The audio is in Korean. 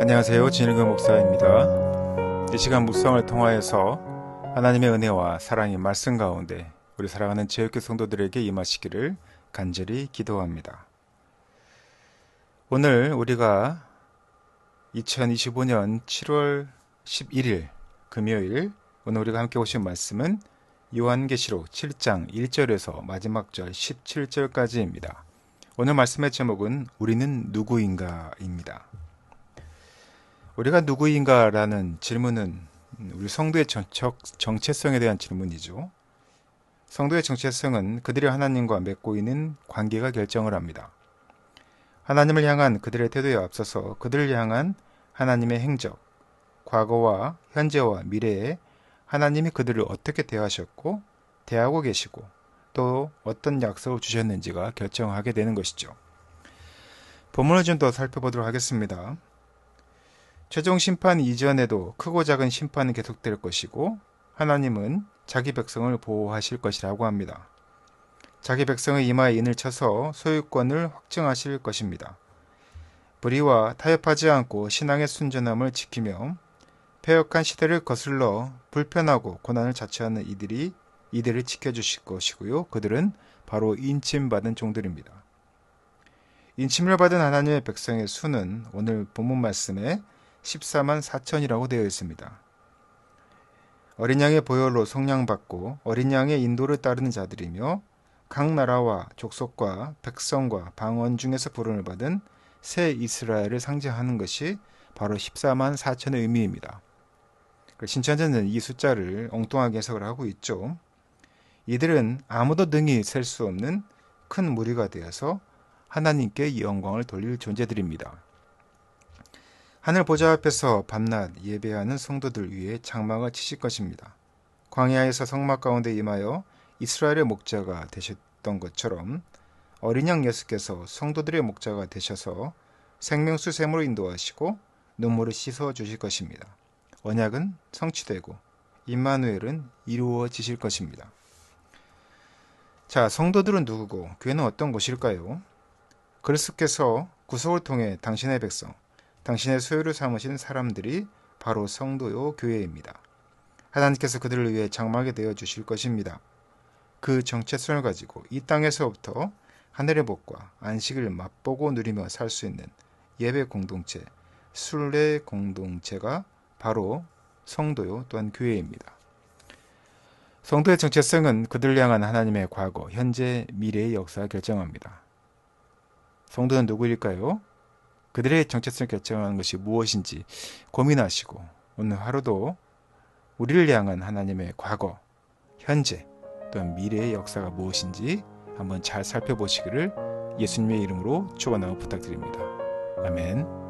안녕하세요. 진일교 목사입니다. 이 시간 묵상을 통하여서 하나님의 은혜와 사랑의 말씀 가운데 우리 사랑하는 제육교 성도들에게 임하시기를 간절히 기도합니다. 오늘 우리가 2025년 7월 11일 금요일 오늘 우리가 함께 보신 말씀은 요한계시록 7장 1절에서 마지막 절 17절까지입니다. 오늘 말씀의 제목은 우리는 누구인가입니다. 우리가 누구인가라는 질문은 우리 성도의 정책, 정체성에 대한 질문이죠. 성도의 정체성은 그들이 하나님과 맺고 있는 관계가 결정을 합니다. 하나님을 향한 그들의 태도에 앞서서 그들을 향한 하나님의 행적, 과거와 현재와 미래에 하나님이 그들을 어떻게 대하셨고 대하고 계시고 또 어떤 약속을 주셨는지가 결정하게 되는 것이죠. 본문을 좀 더 살펴보도록 하겠습니다. 최종 심판 이전에도 크고 작은 심판은 계속될 것이고 하나님은 자기 백성을 보호하실 것이라고 합니다. 자기 백성의 이마에 인을 쳐서 소유권을 확증하실 것입니다. 불의와 타협하지 않고 신앙의 순전함을 지키며 폐역한 시대를 거슬러 불편하고 고난을 자처하는 이들이 이들을 지켜주실 것이고요. 그들은 바로 인침받은 종들입니다. 인침을 받은 하나님의 백성의 수는 오늘 본문 말씀에 14만 4천이라고 되어 있습니다. 어린 양의 보혈로 성량받고 어린 양의 인도를 따르는 자들이며 각 나라와 족속과 백성과 방언 중에서 부름을 받은 새 이스라엘을 상징하는 것이 바로 14만 4천의 의미입니다. 그 신천지는 이 숫자를 엉뚱하게 해석을 하고 있죠. 이들은 아무도 능히 셀 수 없는 큰 무리가 되어서 하나님께 영광을 돌릴 존재들입니다. 하늘 보좌 앞에서 밤낮 예배하는 성도들 위해 장막을 치실 것입니다. 광야에서 성막 가운데 임하여 이스라엘의 목자가 되셨던 것처럼 어린 양 예수께서 성도들의 목자가 되셔서 생명수 샘으로 인도하시고 눈물을 씻어 주실 것입니다. 언약은 성취되고 임마누엘은 이루어지실 것입니다. 자, 성도들은 누구고 교회는 어떤 곳일까요? 그리스께서 구속을 통해 당신의 백성 당신의 소유를 삼으신 사람들이 바로 성도요 교회입니다. 하나님께서 그들을 위해 장막이 되어 주실 것입니다. 그 정체성을 가지고 이 땅에서부터 하늘의 복과 안식을 맛보고 누리며 살 수 있는 예배 공동체, 순례 공동체가 바로 성도요 또한 교회입니다. 성도의 정체성은 그들 향한 하나님의 과거, 현재, 미래의 역사를 결정합니다. 성도는 누구일까요? 그들의 정체성을 결정하는 것이 무엇인지 고민하시고 오늘 하루도 우리를 향한 하나님의 과거, 현재 또는 미래의 역사가 무엇인지 한번 잘 살펴보시기를 예수님의 이름으로 축원하고 부탁드립니다. 아멘.